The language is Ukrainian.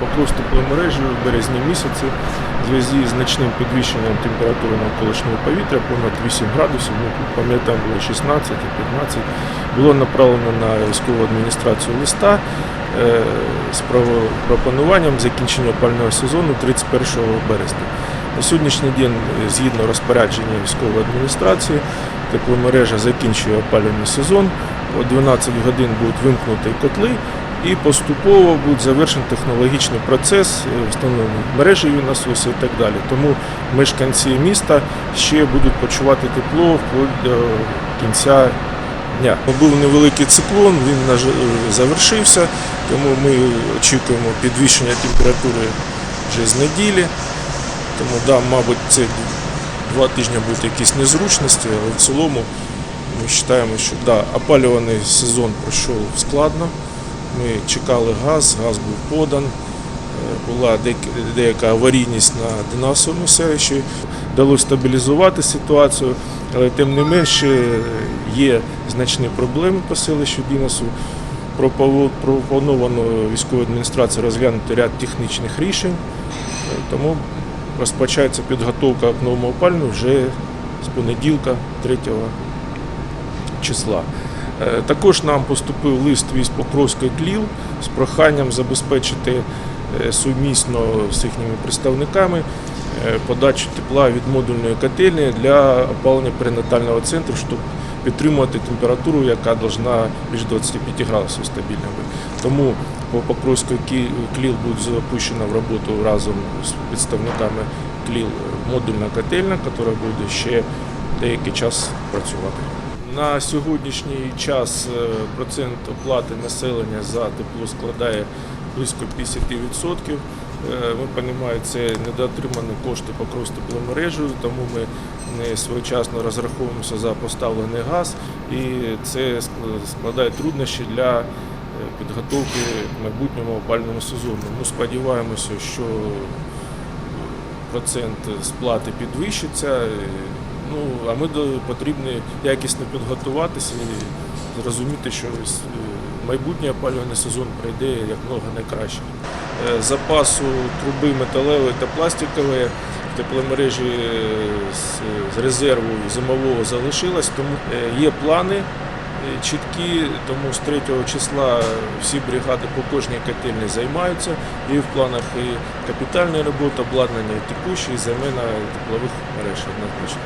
Покров тепломережі в березні місяці в зв'язку з значним підвищенням температури навколишнього повітря понад 8 градусів, ну, тут пам'ятаємо було 16 і 15, було направлено на військову адміністрацію листа е, з пропонуванням закінчення опального сезону 31 березня. На сьогоднішній день, е, згідно розпорядження військової адміністрації, тепломережа закінчує опалювальний сезон. О 12 годин будуть вимкнуті котли і поступово буде завершений технологічний процес е, встановлення мережеві насоси і так далі. Тому мешканці міста ще будуть почувати тепло до кінця дня. Був невеликий циклон, він е, завершився, тому ми очікуємо підвищення температури вже з неділі. Тому, да, мабуть, це два тижні будуть якісь незручності, але в цілому ми вважаємо, що да, опалюваний сезон пройшов складно. Ми чекали газ, газ був подан. Е, Була деяка- аварійність на Донасовому селищі. Вдалося стабілізувати ситуацію, але тим не менше е, є значні проблеми по селищу Дінасу. Пропоновано військовій адміністрації розглянути ряд технічних рішень, Е, тому розпочається підготовка к новому опалюванню вже з понеділка, 3 числа. Е, Також нам поступив лист від Покровської КЛІЛ з проханням забезпечити е, сумісно з їхніми представниками е, подачу тепла від модульної котельні для опалення перинатального центру, щоб підтримувати температуру, яка повинна більш 25 градусів стабільно бути. Тому по Покровської Кі- КЛІЛ буде запущена в роботу разом з представниками КЛІЛ модульна котельня, яка буде ще деякий час працювати. На сьогоднішній час е, процент оплати населення за тепло складає близько 50%. Е, Ми розуміємо, це недоотримані кошти Покровської тепломережі, тому ми не своєчасно розраховуємося за поставлений газ, і це складає труднощі для е, підготовки к майбутньому опальному сезону. Ми сподіваємося, що процент сплати підвищиться. Ну, а ми потрібно якісно підготуватися і зрозуміти, що е, майбутній опалювальний сезон прийде як много найкраще. Е, Запасу труби металевої та пластикової в тепломережі е, з, резерву зимового залишилось, тому є плани чіткі, тому з 3 числа всі бригади по кожній котельні займаються. І в планах і капітальна робота, обладнання і текущі, і заміна теплових мереж однозначно.